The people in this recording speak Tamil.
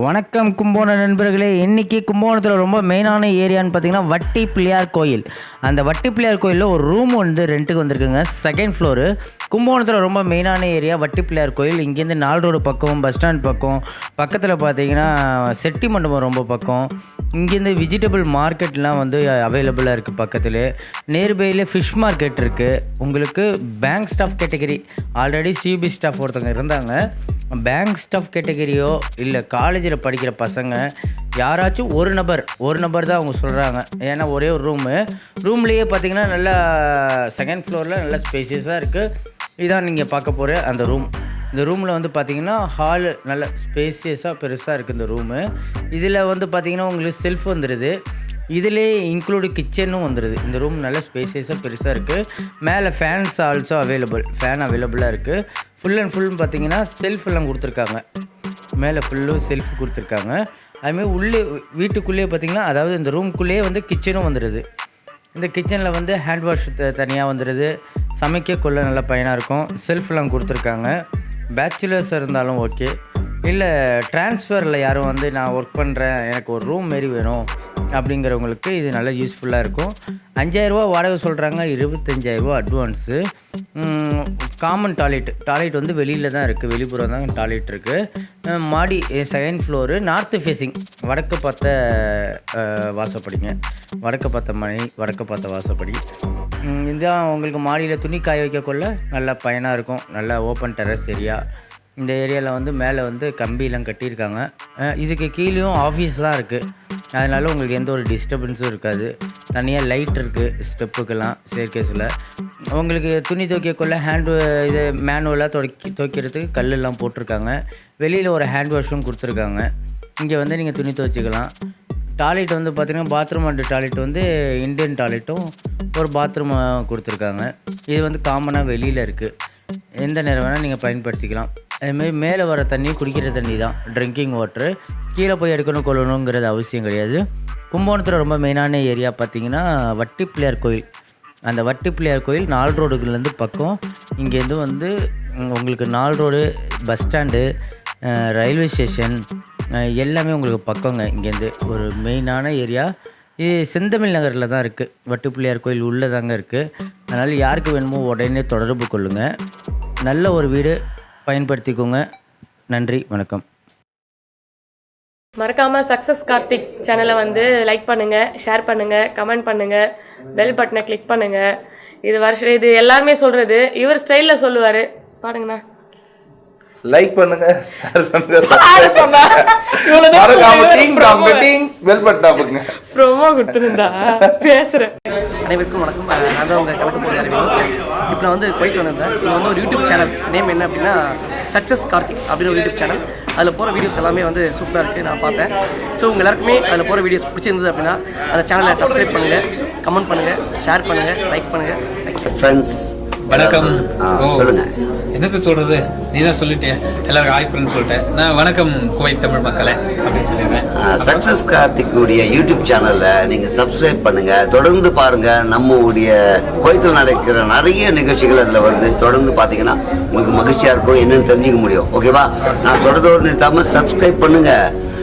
வணக்கம் கும்போணம் நண்பர்களே. இன்றைக்கி கும்போணத்தில் ரொம்ப மெயினான ஏரியான்னு பார்த்தீங்கன்னா வட்டி பிள்ளையார் கோயில். அந்த வட்டி பிள்ளையார் கோயிலில் ஒரு ரூம் வந்து ரெண்ட்டுக்கு வந்திருக்குங்க. செகண்ட் ஃப்ளோரு கும்போணத்தில் ரொம்ப மெயினான ஏரியா வட்டி பிள்ளையார் கோயில். இங்கேருந்து நால் ரோடு பக்கம் பஸ் ஸ்டாண்ட் பக்கம். பக்கத்தில் பார்த்தீங்கன்னா செட்டி மண்டபம் ரொம்ப பக்கம். இங்கேருந்து வெஜிடபிள் மார்க்கெட்லாம் வந்து அவைலபிளாக இருக்குது பக்கத்தில். நியர்பையில் ஃபிஷ் மார்க்கெட் இருக்குது உங்களுக்கு bank staff category already CB staff ஒருத்தவங்க இருந்தாங்க. பேங்க் ஸ்டாஃப் கேட்டகரியோ இல்லை காலேஜில் படிக்கிற பசங்க யாராச்சும் ஒரு நபர் ஒரு நபர் தான் அவங்க சொல்கிறாங்க ஏன்னா ஒரே ஒரு ரூமு ரூம்லேயே பார்த்தீங்கன்னா நல்லா செகண்ட் ஃப்ளோரில் நல்லா ஸ்பேசியஸாக இருக்குது இதான் நீங்கள் பார்க்க போகிற அந்த ரூம் இந்த ரூமில் வந்து பார்த்தீங்கன்னா ஹாலு நல்ல ஸ்பேசியஸாக பெருசாக இருக்குது இந்த ரூமு இதில் வந்து பார்த்திங்கன்னா உங்களுக்கு செல்ஃப் வந்துடுது இதிலே இன்க்ளூடு கிச்சனும் வந்துடுது இந்த ரூம் நல்ல ஸ்பேசியஸாக பெருசாக இருக்குது மேலே ஃபேன்ஸ் ஆல்சோ அவைலபிள் ஃபேன் அவைலபிளாக இருக்குது ஃபுல் அண்ட் ஃபுல்னு பார்த்தீங்கன்னா செல்ஃப் எல்லாம் கொடுத்துருக்காங்க. மேலே ஃபுல்லும் செல்ஃப் கொடுத்துருக்காங்க. அதுமாதிரி உள்ளே வீட்டுக்குள்ளேயே பார்த்தீங்கன்னா அதாவது இந்த ரூம்குள்ளேயே வந்து கிச்சனும் வந்துடுது இந்த கிச்சனில் வந்து ஹேண்ட் வாஷ் தனியாக வந்துடுது சமைக்க கொள்ள நல்ல பயனாக இருக்கும். செல்ஃப்லாம் கொடுத்துருக்காங்க. பேச்சுலர்ஸ் இருந்தாலும் ஓகே இல்லை ட்ரான்ஸ்ஃபரில் யாரும் வந்து நான் ஒர்க் பண்ணுறேன் எனக்கு ஒரு ரூம் மாரி வேணும். அப்படிங்கிறவங்களுக்கு இது நல்ல யூஸ்ஃபுல்லாக இருக்கும். அஞ்சாயிரரூபா வாடகை சொல்கிறாங்க இருபத்தஞ்சாயிரரூபா அட்வான்ஸு காமன் டாய்லெட் டாய்லெட் வந்து வெளியில் தான் இருக்குது வெளிப்புறம் தான் டாய்லெட் இருக்குது மாடி செகண்ட் ஃப்ளோரு நார்த்து ஃபேஸிங் வடக்கு பார்த்த வாசப்படிங்க. வடக்கு பார்த்த மனை வடக்கு பார்த்த வாசப்படி. இதுதான் உங்களுக்கு மாடியில் துணி காய வைக்கக்குள்ள நல்லா பயனாக இருக்கும். நல்ல ஓப்பன் டெரஸ் ஏரியா இந்த ஏரியாவில் வந்து மேலே வந்து கம்பியெலாம் கட்டியிருக்காங்க. இதுக்கு கீழேயும் ஆஃபீஸ் தான் இருக்குது அதனால உங்களுக்கு எந்த ஒரு டிஸ்டர்பன்ஸும் இருக்காது. தனியாக லைட் இருக்குது ஸ்டெப்புக்கெல்லாம் ஸ்டேர்கேஸில் உங்களுக்கு துணி துவைக்கக்குள்ள ஹேண்ட் இது மேனுவலாக துவைக்கி துவைக்கிறதுக்கு கல்லெல்லாம் போட்டிருக்காங்க. வெளியில் ஒரு ஹேண்ட் வாஷும் கொடுத்துருக்காங்க. இங்கே வந்து நீங்கள் துணி துவைச்சிக்கலாம். டாய்லெட் வந்து பார்த்தீங்கன்னா பாத்ரூம் அண்ட் டாய்லெட் வந்து இந்தியன் டாய்லெட்டும் ஒரு பாத்ரூம் கொடுத்துருக்காங்க. இது வந்து காமனாக வெளியில் இருக்குது எந்த நேரம் வேணால் நீங்கள் பயன்படுத்திக்கலாம். அதுமாரி மேலே வர தண்ணி குடிக்கிற தண்ணி தான் ட்ரிங்கிங் வாட்ரு கீழே போய் எடுக்கணும் கொள்ளணுங்கிறது அவசியம் கிடையாது. கும்பகோணத்தில் ரொம்ப மெயினான ஏரியா பார்த்தீங்கன்னா வட்டி பிள்ளையார் கோயில். அந்த வட்டி பிள்ளையார் கோயில் நால் ரோடுகள்லேருந்து பக்கம். இங்கேருந்து வந்து உங்களுக்கு நால் road bus stand railway station எல்லாமே உங்களுக்கு பக்கங்க இங்கேருந்து. ஒரு மெயினான ஏரியா. இது செந்தமிழ் நகரில் தான் இருக்குது வட்டி பிள்ளையார் கோயில் உள்ளே தாங்க இருக்குது அதனால் யாருக்கு வேணுமோ உடனே தொடர்பு கொள்ளுங்கள் நல்ல ஒரு வீடு பயன்படுத்திக்கோங்க. நன்றி வணக்கம். மறக்காம சக்ஸஸ் கார்த்திக் சேனலை வந்து லைக் பண்ணுங்க ஷேர் பண்ணுங்க கமெண்ட் பண்ணுங்க பெல் பட்டனை கிளிக் பண்ணுங்க. இது வருஷம் இது எல்லாருமே சொல்றது இவர் ஸ்டைல்ல சொல்லுவாரு. பாருங்கண்ணா. லைக் பண்ணுங்க ஷேர் பண்ணுங்க ப்ரோமோ கொடுத்துருந்தா. பேசுறேன். அனைவருக்கும் வணக்கம். நான் தான் உங்கள் கலக்க போகிற அறிவியல் இப்போ நான் வந்து குவைத் வந்தேன் சார். இது வந்து ஒரு யூடியூப் சேனல் நேம் என்ன அப்படின்னா சக்ஸஸ் கார்த்திக் அப்படின்னு ஒரு யூடியூப் சேனல் அதில் போகிற வீடியோஸ் எல்லாமே வந்து சூப்பராக இருக்குது நான் பார்த்தேன். ஸோ உங்கள் எல்லாருக்குமே அதில் போகிற வீடியோஸ் பிடிச்சிருந்தது அப்படின்னா அந்த சேனலை சப்ஸ்கிரைப் பண்ணுங்கள் கமெண்ட் பண்ணுங்கள் ஷேர் பண்ணுங்கள் லைக் பண்ணுங்கள் தேங்க்யூ ஃப்ரெண்ட்ஸ் வணக்கம். ஆ, ஓ, சொல்லுங்க. என்னத்த சொல்றது? நீ தான் சொல்லிட்டிய எல்லாருக்கும் ஹாய் ஃப்ரெண்ட் சொல்லிட்டேன் நான் வணக்கம் குவைத் தமிழ் மக்களே அப்படின்னு சொல்லிடுறேன். சக்சஸ் கார்த்திக் உடைய யூடியூப் சேனல்ல நீங்க சப்ஸ்கிரைப் பண்ணுங்க. தொடர்ந்து பாருங்க. நம்ம உடைய கோயத்தில் நடக்கிற நிறைய நிகழ்ச்சிகள் அதுல வருது. தொடர்ந்து பாத்தீங்கன்னா உங்களுக்கு மகிழ்ச்சியா இருக்கும். என்னன்னு தெரிஞ்சுக்க முடியும். ஓகேவா நான் சொல்றதோடு நிறுத்தாம சப்ஸ்கிரைப் பண்ணுங்க.